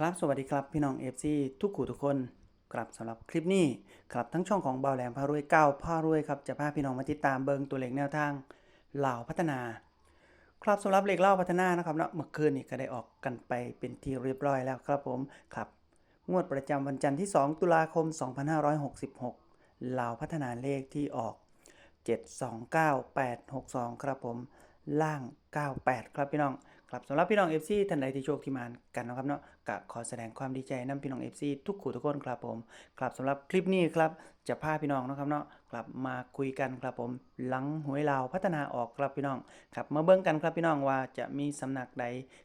ครับสวัสดีครับพี่น้อง FC ทุกขู่ทุกคนครับสำหรับคลิปนี้ครับทั้งช่องของเบาแหลมพารวยเก้าพารวยครับจะพาพี่น้องมาติดตามเบิงตัวเลขแนวทางเหล่าพัฒนา ครับสำหรับเลขเล่าพัฒนานะครับเนาะเมื่อคืนนี้ก็ได้ออกกันไปเป็นที่เรียบร้อยแล้วครับผมครับงวดประจำวันจันทร์ที่ 2 ตุลาคม 2566เหล่าพัฒนาเลขที่ออก 729862 ครับผมล่าง 98 ครับพี่น้อง ครับสำหรับพี่น้อง FC ท่านใดที่โชคที่มานกันนะครับเนาะก็ขอแสดงความดีใจนํพี่น้อง FC ทุกขู่ทุกคนครับผมครับสำหรับคลิปนี้ครับจะพาพี่น้องนะครับเนาะกลับมาคุยกันครับผมหลังหวยลาวพัฒนาออกครับพี่น้องครับมาเบิ่งกันครับพี่น้องว่าจะมีสำนักใด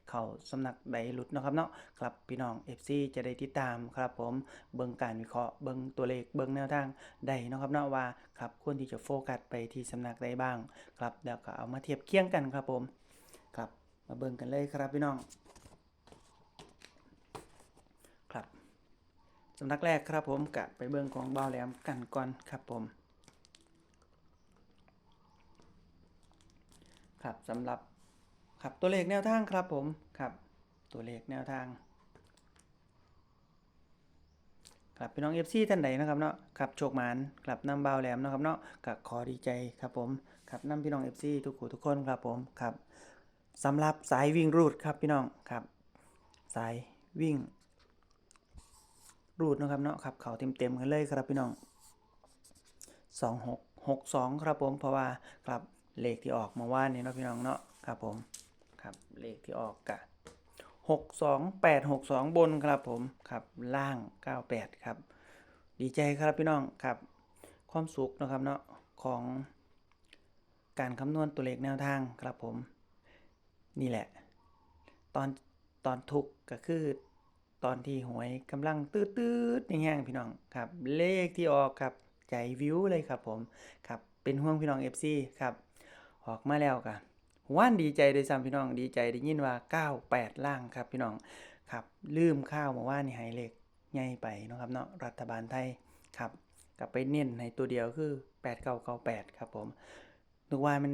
เข้าสำนักใดหลุดนะครับเนาะครับพี่น้อง FC จะได้ติดตามครับผมเบิ่งการวิเคราะห์เบิ่งตัวเลขเบิ่งแนวทางใดนะครับเนาะว่าครับควรที่จะโฟกัสไปที่สำนักใดบ้างครับแล้วก็เอามาเทียบเคียงกันครับผม มาเบิ่งกันเลยครับพี่น้อง ครับสำนักแรกครับผมกะไปเบิ่งของเบาแหลมกันก่อนครับผม ครับสำหรับครับตัวเลขแนวทางครับผมครับ ตัวเลขแนวทางครับพี่น้อง FC ท่านใดนะครับเนาะครับโชคมานครับนำเบาแหลมนะครับเนาะกับขอดีใจครับผมครับนำพี่น้อง FC ทุกผู้ทุกคนครับผมครับ สำหรับสายวิ่งรูดครับพี่น้องครับ สายวิ่ง รูดนะครับเนาะครับเขาเต็มๆกันเลยครับพี่น้องสองหกหกสองครับผมเพราะว่าครับเลขที่ออกมาว่านี่เนาะพี่น้องเนาะครับผมครับเลขที่ออกกะหกสองแปดหกสองบนครับผมครับล่างเก้าแปดครับ ดีใจครับพี่น้องครับ ความสุขนะครับเนาะของการคำนวณตัวเลขแนวทางครับผม นี่แหละ ตอนตอนทุกก็คือตอนที่หวยกำลังตืดตืดๆแห้งๆพี่น้องครับ เลขที่ออกครับใจวิวเลยครับผมครับเป็นห่วงพี่น้อง FC ครับออกมาแล้วกะว่านดีใจโดวยซ้ำพี่น้องดีใจได้ยินว่า 98 ล่างครับพี่น้องครับลืมข้าวมาว่านี่ให้เลขใหญ่ไปนะครับเนาะรัฐบาลไทยครับกลับไปเน้นในตัวเดียวคือ 8998 ครับผมนึกว่ามัน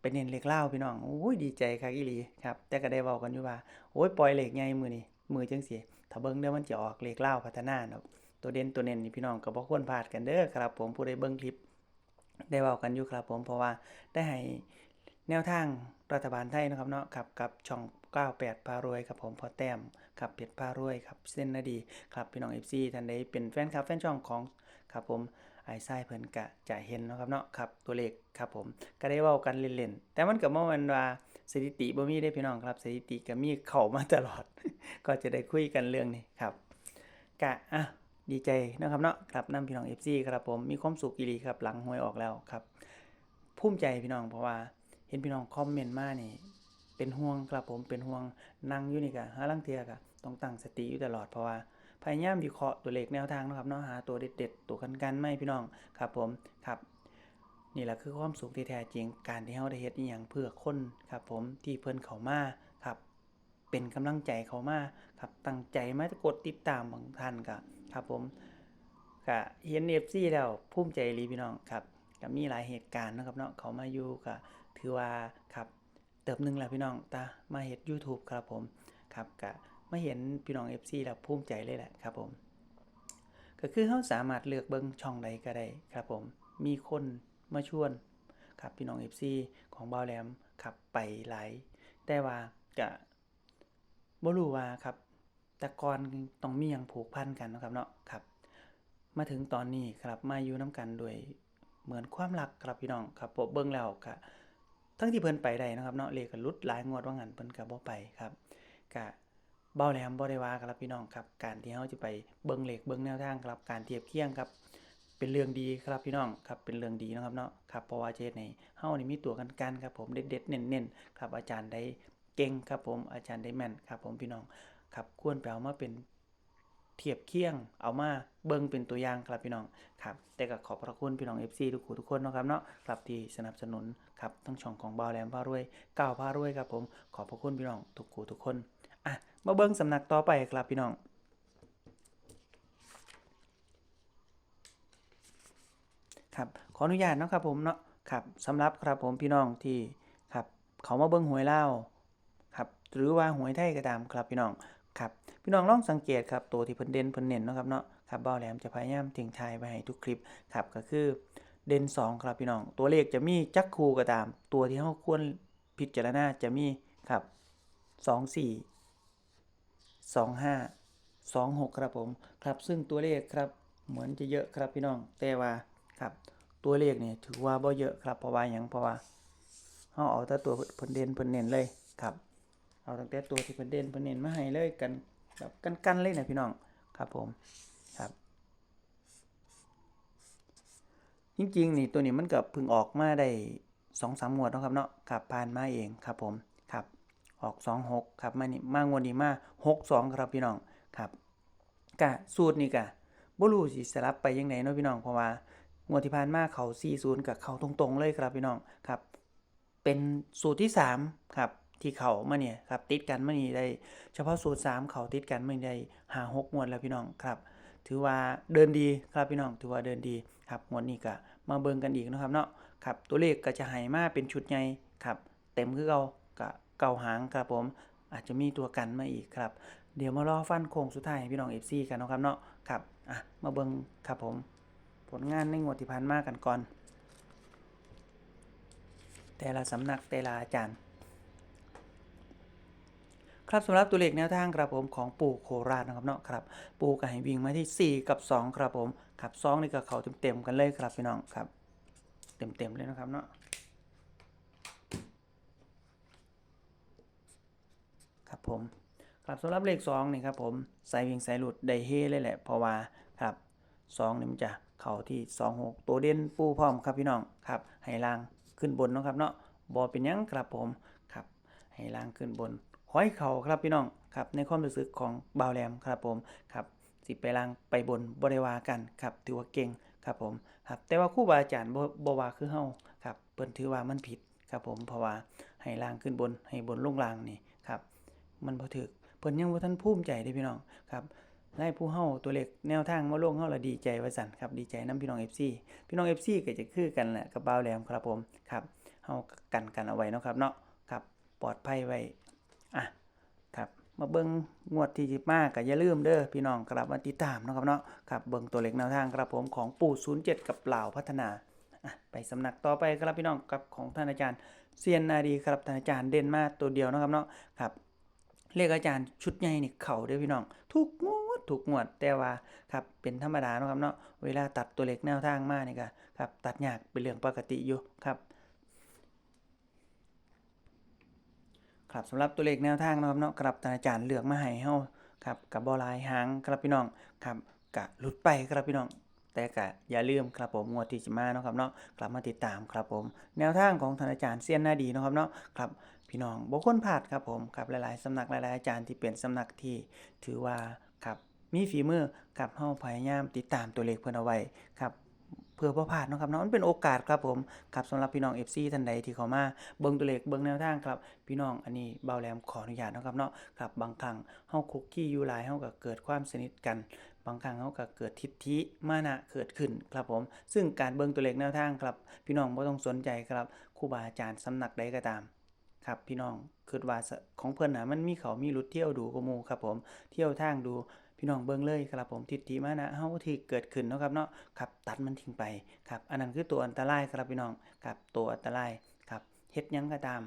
เป็นเน้นเลขเล่าพี่น้องโอ้ยดีใจคักอีหลีครับแต่ก็ได้เว้ากันอยู่ว่าโอ้ยปล่อยเหลขใหญ่มือนี่มือจังซี่ถ้าเบิ่งเดี๋ยวมันจะออกเหลขเล่าพัฒนาเนาะตัวเด่นตัวเน้นนี่พี่น้องก็บ่ควรพลาดกันเด้อครับ ผมผู้ใดเบิ่งคลิป ได้เว้ากันอยู่ครับ ผมเพราะว่าได้ให้แนวทางรัฐบาลไทยนะครับเนาะครับกับช่อง98พารวยครับผมพอแต้มครับเป็ดพารวยครับเส้นนาดีครับพี่น้อง FC ท่านใดเป็นแฟนคลับแฟนช่องของครับผม ไอ้ไส้เพิ่นกะจะเห็นนะครับเนาะครับตัวเลขครับผมก็ได้เว้ากันเล่นๆแต่มันก็บ่แม่นว่าสถิติบ่มีเด้พี่น้องครับสถิติก็มีเข้ามาตลอด ก็จะได้คุยกันเรื่องนี้ครับกะอะดีใจนะครับเนาะครับนํพี่น้อง FC ครับผมมีความสุขอีหลีครับหลังหวยออกแล้วครับภูมิใจพี่น้องเพราะว่าเห็นพี่น้องคอมเมนต์มานี่เป็นห่วงครับผมเป็นห่วงนั่งอยู่นี่ก็หาลังเทียก็ต้องตั้งสติอยู่ตลอดเพราะว่า พยายามวิเคราะห์ตัวเลขแนวทางนะครับเนาะหาตัวเด็ดๆตัวกันกันๆไม่พี่น้องครับผมครับนี่แหละคือความสุขที่แท้จริงการที่เฮาได้เฮ็ดอีหยังเพื่อคนครับผมที่เพิ่นเขามาครับ เป็นกำลังใจเขามาครับตั้งใจมากดติดตามบางท่านก็ครับผมก็เห็น FC แล้วภูมิใจอีหลีพี่น้องครับก็มีหลายเหตุการณ์นะครับเนาะเขามาอยู่ก็ถือว่าครับเติบหนึ่งแล้วพี่น้องตามาเฮ็ด YouTube ครับผมครับก็ มาเห็นพี่น้อง FC แล้วภูมิใจเลยแหละครับผม ก็คือเขาสามารถเลือกเบิ้งช่องใดก็ได้ครับผม มีคนมาชวนครับพี่น้อง FC ของเบาวแหลมครับไปหลายแต่ว่าก็บ่รู้ว่าครับแต่ก่อนต้องมีหยังผูกพันกันนะครับเนาะครับ มาถึงตอนนี้ครับมาอยู่น้กันโดวยเหมือนความรักครับพี่น้องครับผมเบิ่งแล้วก็ทั้งที่เพิ่นไปได้นะครับเนาะเลขก็ลุดหลายงวดว่างั้นเพิ่นก็บ่ไปครับก็ เบ้าแหลมบ่ได้ว่าครับพี่น้องครับ การที่เฮาจะไปเบิ่งเหลขเบิ่งแนวทางครับ การเทียบเคียงครับ เป็นเรื่องดีครับพี่น้องครับ เป็นเรื่องดีนะครับเนาะครับ เพราะว่าเฮ็ดให้เฮานี่มีตัวกันกันครับผมเด็ดๆเน้นๆครับ อาจารย์ได้เก่งครับผมอาจารย์ได้แม่นครับ ผมพี่น้องครับควรไปเอามาเป็นเทียบเคียงเอามาเบิ่งเป็นตัวอย่างครับพี่น้องครับแต่ก็ขอบพระคุณพี่น้อง FC ทุกคนทุกคนนะครับเนาะครับที่สนับสนุนครับทั้งช่องของเบาแหลมพารวยก้าวพารวยครับผมขอบพระคุณพี่น้องทุกคู่ทุกคน มาเบิ่งสำนักต่อไปครับพี่น้องครับขออนุญาตนะครับผมเนาะครับสำหรับครับผมพี่น้องที่ครับเขามาเบิ่งหวยเลาครับหรือว่าหวยไทยก็ตามครับพี่น้องครับพี่น้องลองสังเกตครับตัวที่เพิ่นเด่นเพิ่นเน้นนะครับเนาะครับเบ้าแหลมจะพยายามทิ้งทายไว้ให้ทุกคลิปครับก็คือเด่น2 ครับพี่น้อง ตัวเลขจะมีจักคูก็ตาม ตัวที่เฮาควรพิจารณาจะมีครับ24 25 26 ครับผมครับซึ่งตัวเลขครับเหมือนจะเยอะครับพี่น้องแต่ว่าครับตัวเลขเนี่ยถือว่าบ่เยอะครับเพราะว่าหยังเพราะว่าเฮาเอาแต่ตัวเพิ่นเด่นเพิ่นเน้นเลยครับ เอาตั้งแต่ตัวที่เพิ่นเด่นเพิ่นเน้นมาให้เลยกันแบบกันๆเลยนะพี่น้องครับผมครับจริงๆนี่ตัวนี้มันก็เพิ่งออกมาได้สองสามงวดนะครับเนาะครับผ่านมาเองครับผม ออกสองหกครับมานี่มางวดนี้มาหกสองครับพี่น้องครับกะสูตรนี่กะบ่รู้สิสลับไปยังไงเนาะพี่น้องเพราะว่างวดที่ผ่านมาเขา40กับเขาตรงๆเลยครับพี่น้องครับเป็นสูตรที่3ครับที่เขามาเนี่ยครับติดกันมานี่ได้ เฉพาะสูตร 3 เขาติดกันมานี่ได้หาหกงวดแล้วพี่น้องครับ ถือว่าเดินดีครับพี่น้องถือว่าเดินดีครับงวดนี้ก็มาเบิ่งกันอีกนะครับเนาะครับตัวเลขก็จะให้มาเป็นชุดใหญ่ครับ เต็มคือเก่าก็ เก่าหางครับผม อาจจะมีตัวกันมาอีกครับ เดี๋ยวมารอฟันโค้งสุดท้ายพี่น้อง FC กันนะครับเนาะครับอะมาเบิ่งครับผม ผลงานในงวดที่ผ่านมากันก่อน แต่ละสำนักแต่ละอาจารย์ ครับสำหรับตัวเลขแนวทางครับผมของปู่โคราชนะครับเนาะครับ ปู่ก็ให้วิ่งมาที่ 4 กับ 2 ครับผมครับ2นี่ก็เขาเต็มๆกันเลยครับพี่น้องครับ เต็มๆเลยนะครับเนาะ ครับผมครับสำหรับเลข2นี่ครับผมใส่วิ่งใส่หลุดได้เฮเลยแหละเพราะว่าครับ2นี่มันจะเข้าที่2 6ตัวเด่นปูพร้อมครับพี่น้องครับให้ล่างขึ้นบนเนาะครับเนาะบอเป็นยังครับผมครับให้ล่างขึ้นบนขอให้เขาครับพี่น้องครับในความรู้สึกของบ่าวแหลมครับผมครับสิไปล่างไปบนบริวากันครับถือว่าเก่งครับผมครับแต่ว่าครูบาอาจารย์บว่าคือเฮาครับเพิ่นถือว่ามันผิดครับผมเพราะว่าให้ล่างขึ้นบนให้บนลงล่างนี่ มันบ่ถูกเพิ่นยังบ่ทันภูมิใจเด้พี่น้องครับได้ผู้เฮาตัวเล็กแนวทางมาลงเฮาละดีใจว่าซั่นครับดีใจนํพี่น้อง FC พี่น้อง FC ก็จะคือกันแหละกับบ่าวแหลมครับผมครับเฮากันกันเอาไว้นะครับเนาะครับปลอดภัยไว้อะครับมาเบิ่งงวดที่สิบมาก็อย่าลืมเด้อพี่น้องกลับมาติดตามนะครับเนาะครับเบิ่งตัวเลขแนวทางครับผมของปู่07 กับเหล่าพัฒนาอะไปสำนักต่อไปครับพี่น้องกับของท่านอาจารย์เซียนนาดีครับท่านอาจารย์เด่นมาตัวเดียวนะครับเนาะครับ เลขอาจารย์ชุดใหญ่นี่เข่าเด้อพี่น้อง ทุกงวดทุกงวดแต่ว่าครับเป็นธรรมดาเนาะครับเนาะเวลาตัดตัวเลขแนวทางมานี่ก็ครับตัดยากเป็นเรื่องปกติอยู่ครับครับสำหรับตัวเลขแนวทางนะครับเนาะครับอาจารย์เลือกมาให้เฮาครับกับบอลายหางครับพี่น้องครับกะหลุดไปครับพี่น้อง แต่กะอย่าลืมครับผมงวดที่จะมาเนาะครับเนาะกลับมาติดตามครับผม แนวทางของท่านอาจารย์เซียนหน้าดีเนาะครับเนาะครับ พี่น้องบ่คนพลาดครับผมครับหลายๆสำนักหลายๆอาจารย์ที่เป็นสำนักที่ถือว่าครับมีฝีมือกับเฮาพยายามติดตามตัวเลขเพิ่นเอาไว้ครับเพื่อบ่พลาดนะครับเนาะมันเป็นโอกาสครับผมครับสำหรับพี่น้อง FC ท่านใดที่เขามาเบิ่งตัวเลขเบิ่งแนวทางครับ พี่น้องอันนี้เบาแหลมขออนุญาตนะครับเนาะครับบางครั้งเฮาคุกกี้อยู่หลายเฮาก็เกิดความสนิทกันบางครั้งเฮาก็เกิดทิฐิมานะเกิดขึ้นครับผม ซึ่งการเบิ่งตัวเลขแนวทางครับ พี่น้องบ่ต้องสนใจครับครูบาอาจารย์สำนักใดก็ตาม ครับพี่น้องคิดว่าสของเพิ่นนะมันมีเขามีรุดเที่ยวดูกมูครับผมเที่ยวทางดูพี่น้องเบิ่งเลยครับผมทิฏฐิมานะเฮาที่เกิดขึ้นเนาะครับเนาะครับตัดมันทิ้งไปครับอันนั้นคือตัวอันตรายครับพี่น้องครับตัวอันตรายครับเฮ็ดยังก็ตาม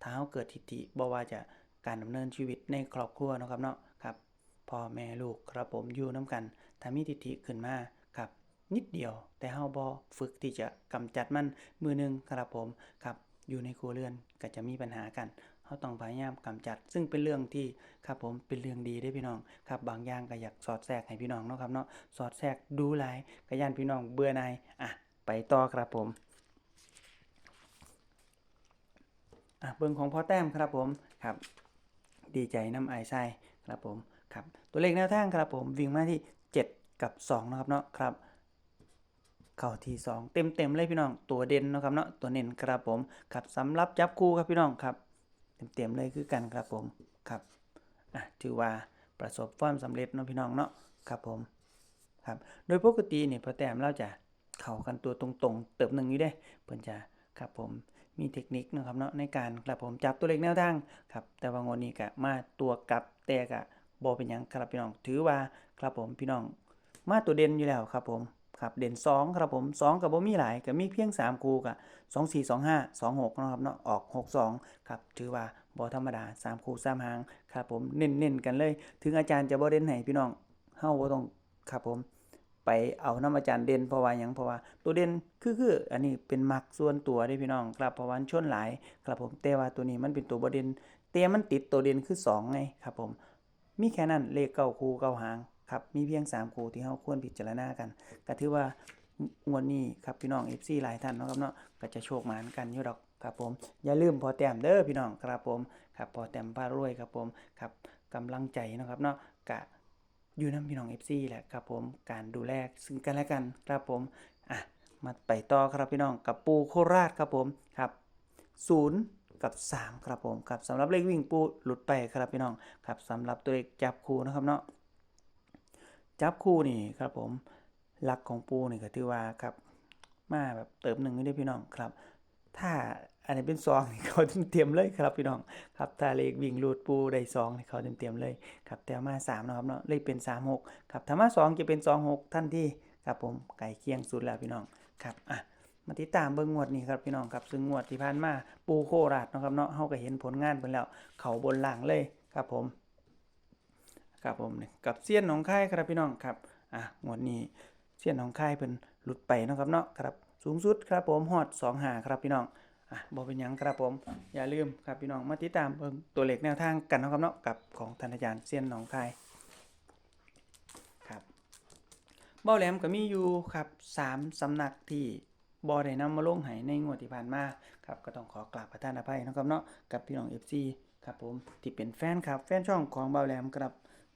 ถ้าเฮาเกิดทิฏฐิบ่ว่าจะการดำเนินชีวิตในครอบครัวเนาะครับเนาะครับพ่อแม่ลูกครับผมอยู่นํกันถ้ามีทิฏฐิขึ้นมาครับนิดเดียว แต่เฮาบ่ฝึกที่จะกำจัดมันมือหนึงครับผมครับ อยู่ในครัวเรือนก็จะมีปัญหากันเฮาต้องพยายามกำจัด ซึ่งเป็นเรื่องที่ครับผมเป็นเรื่องดีได้พี่น้องครับบางอย่างก็อยากสอดแทรกให้พี่น้องเนาะครับเนาะสอดแทรกดูหลายก็ย่านพี่น้องเบื่อนายอะไปต่อครับผมอะเบิ่งของพ่อแต้มครับผมครับ ดีใจน้ำไอไส้ครับผมครับตัวเลขแนวทางครับผมวิ่งมาที่ 7 กับ2นะครับเนาะครับ เข้าที่ 2 เต็มเต็มๆเลยพี่น้อง ตัวเด่นนะครับเนาะตัวเน้นครับผมครับสำหรับจับคู่ครับพี่น้องครับ เต็มเต็มๆเลยคือกันครับผมครับอะถือว่าประสบความสำเร็จเนาะพี่น้องเนาะครับผมครับโดยปกตินี่พอแต้มเราจะเข้ากันตัวตรงๆ เติบหนึ่งอยู่เด้เพิ่นจะครับผมมีเทคนิคนะครับเนาะในการครับผมจับตัวเลขแนวทางครับแต่ว่างวดนี้ก็มาตัวกลับแต่ก็บ่เป็นหยังครับพี่น้องถือว่าครับผมพี่น้องมาตัวเด่นอยู่แล้วครับผม ครับเด่น2ครับผม2ก็บ่มีหลายก็มีเพียง 3 คู่ก็2 4 2 5 2 6นะครับเนาะออก 6 2ครับถือว่าบ่ธรรมดา 3 คู่3หางครับผมเน้นๆกันเลย ถึงอาจารย์จะบ่เด่นให้พี่น้องเฮาบ่ต้องครับผมไปเอาน้ำอาจารย์เด่นเพราะว่าหยังเพราะว่าตัวเด่นคือคืออันนี้เป็นมักส่วนตัวเด้พี่น้องครับเพราะว่านชนหลายครับผมแต่ว่าตัวนี้มันเป็นตัวบ่เด่นแต่มันติดตัวเด่นคือสองไงครับผมมีแค่นั้นเลขเก้าคู่เก้าหาง ครับมีเพียง 3 คู่ที่เฮาควรพิจารณากัน ก็ถือว่างวดนี้ครับพี่น้อง FC หลายท่านเนาะครับเนาะก็จะโชคหมานกันอยู่ดอกครับผมอย่าลืมพอแต้มเด้อพี่น้องครับผมครับพอแต้มพารวยครับผมครับกำลังใจนะครับเนาะกะอยู่นํพี่น้อง FC แหละครับผมการดูแลซึ่งกันและกันครับผมอะมาไปต่อครับพี่น้องกับปูโคราชครับผมครับ0กับ 3 ครับผมครับสำหรับเลขวิ่งปูหลุดไปครับพี่น้องครับสำหรับตัวเลขจับคู่นะครับเนาะ จับคู่นี่ครับผมหลักของปูนี่ก็ถือว่าครับมาแบบเติมหนึ่งนี่ได้พี่น้องครับ ถ้าอันนี้เป็นซองเขาเตรียมเลยครับพี่น้องครับถ้าเลขวิ่งรูดปูได้ซองเขาเตรียมเลยครับแต่มา3นะครับเนาะเลขเป็น3 6ครับถ้ามา2จะเป็น2 6ท่านที่ครับผมไก่เคียงสุดแล้วพี่น้องครับอะมาติดตามเบิ่งงวดนี้ครับพี่น้องครับซึ่งงวดที่ผ่านมาปูโคราชนะครับเนาะเฮาก็เห็นผลงานเพิ่นแล้ว เขาบนหล่างเลยครับผม ครับผมกับเซียนหนองคายครับพี่น้องครับอะงวดนี้เซียนหนองคายเพิ่นหลุดไปนะครับเนาะครับสูงสุดครับผมฮอด2หาครับพี่น้องอะบ่เป็นยังครับผมอย่าลืมครับพี่น้องมาติดตามเบิ่งตัวเลขแนวทางกันนะครับเนาะกับของท่านอาจารย์เซียนหนองคายครับเบ้าแหลมก็มีอยู่ครับสามสำนักที่บอได้นำมาลงให้ในงวดที่ผ่านมาครับก็ต้องขอกราบประทานอภัยนะครับเนาะกับพี่น้อง FC ครับผมที่เป็นแฟนครับแฟนช่องของเบ้าแหลมครับ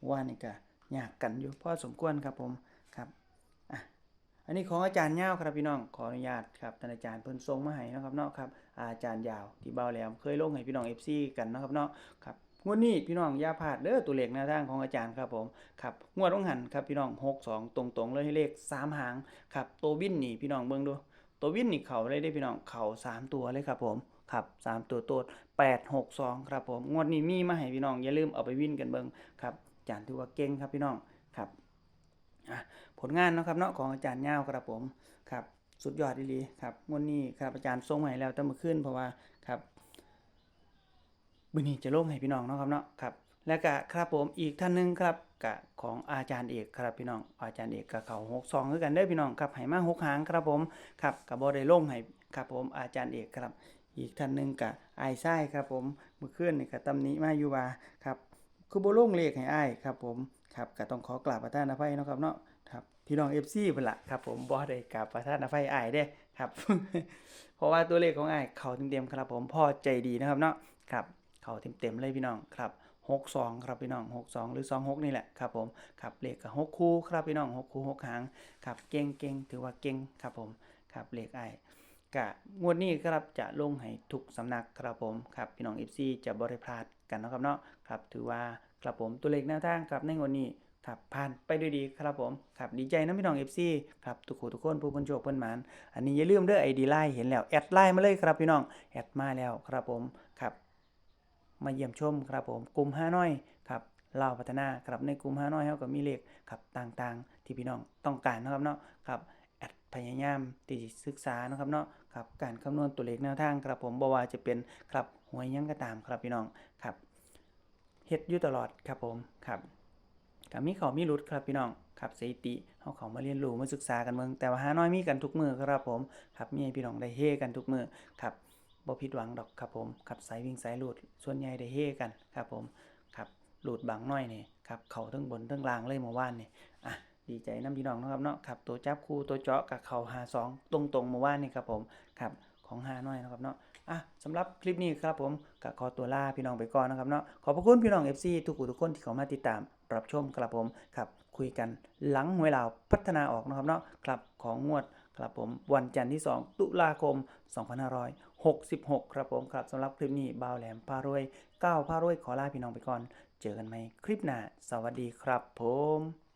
ว่านี่ก็ยากกันอยู่พอสมควรครับผมครับอะอันนี้ของอาจารย์ยาวครับพี่น้องขออนุญาตครับท่านอาจารย์เพิ่นส่งมาให้นะครับเนาะครับอาจารย์ยาวที่เบาแหลมเคยลงให้พี่น้อง FC กันนะครับเนาะครับงวดนี้พี่น้องอย่าพลาดเด้อตัวเลขแนวทางของอาจารย์ครับผมครับงวดต้องหันครับพี่น้อง6 2 ตรงๆเลยให้เลข 3 หางครับตัววินนี่พี่น้องเบิ่งดู ตัววินนี่เข่าเลยได้พี่น้องเข่า3 ตัวเลยครับผมครับ3ตัวโตด8 6 2 ครับผมงวดนี้มีมาให้พี่น้องอย่าลืมเอาไปวินกันเบิ่งครับ อาจารย์ถือว่าเก่งครับพี่น้องครับผลงานนะครับเนาะของอาจารย์ย่าครับผมครับสุดยอดดีๆครับงวดนี้ครับอาจารย์ส่งให้แล้วแต่เมื่อคืนเพราะว่าครับมื้อนี้จะล่งให้พี่น้องเนาะครับเนาะครับและก็ครับผมอีกท่านหนึงครับกะของอาจารย์เอกครับพี่น้องอาจารย์เอกกับเขา6 2คือกันเด้พี่น้องครับให้มา6หางครับผมครับก็บ่ได้ล่งให้ครับผมอาจารย์เอกครับ อีกท่านหนึงกะอายไส้ครับผมมื่อคืนนี่ก็ตำหนิมาอยู่ว่าครับ คือบ่ลงเลขให้อ้ายครับผมครับก็ต้องขอกราบประทานอภัยนะครับเนาะครับพี่น้อง FC เพิ่นล่ะครับผมบ่ได้กราบประทานอภัยอ้ายเด้ครับ เพราะว่าตัวเลขของอ้ายเข้าเต็มๆครับ ผมพ่อใจดีนะครับเนาะครับเข้าเต็มๆเลยพี่น้องครับ62 ครับพี่น้อง 62 หรือ 26 นี่แหละครับผมครับเลขกับ6คู่ครับพี่น้อง 6 คู่6หางครับเก่งเก่งถือว่าเก่งครับผมครับเลขไอ้ายกะงวดนี้ครับจะลงให้ทุกสำนักครับผมครับพี่น้อง FC จะบริพลาด กันนะครับเนาะครับถือว่าครับผมตัวเลขแนวทางครับในวดนี้ครับผ่านไปด้วยดีครับผมครับดีใจนะพี่น้อง FC ครับทุกคนทุกคนผู้เพิ่นโชคเพิ่นหมานอันนี้อย่าลืมเด้อ ID ไลน์เห็นแล้วแอดไลน์มาเลยครับพี่น้องแอดมาแล้วครับผมครับมาเยี่ยมชมครับผมกลุ่มห้าน้อยครับลาวพัฒนาครับในกลุ่มห้าน้อยเขาก็มีเลขครับต่างๆ ที่พี่น้องต้องการนะครับเนาะครับ พยายามที่จะศึกษานะครับเนาะครับการคำนวณตัวเลขแนวทางครับผมบ่ว่าจะเป็นครับหวยยังก็ตามครับพี่น้องครับเฮ็ดอยู่ตลอดครับผมครับก็มีเขามีรุดครับพี่น้องครับสถิติเฮาเขามาเรียนรู้มาศึกษากันเมืองแต่ว่าหาน้อยมีกันทุกมือครับผมครับมีพี่น้องได้เฮกันทุกมือครับบ่ผิดหวังดอกครับผมขับสายวิ่งสายหลุดส่วนใหญ่ได้เฮกันครับผมครับหลุดบางน้อยนี่ครับเขาทั้งบนทั้งล่างเลยเมื่อวานนี่ ดีใจน้ำพี่น้องนะครับเนาะครับตัวจับคู่ตัวเจาะกับเขาหาสองตรงตรงๆเมื่อวานนี่ครับผมครับของหาน้อยนะครับเนาะอะสำหรับคลิปนี้ครับผมก็ขอตัวลาพี่น้องไปก่อนนะครับเนาะขอบพระคุณพี่น้อง FC ทุกผู้ทุกคนที่เข้ามาติดตามรับชมครับผมครับคุยกันหลังหวลาพัฒนาออกนะครับเนาะครับของงวดครับผมวันจันทร์ที่ 2 ตุลาคม 2566 ครับผมครับสำหรับคลิปนี้บ่าวแหลมพารวยก้าวพารวยขอลาพี่น้องไปก่อน เจอกันใหม่คลิปหน้า สวัสดีครับผม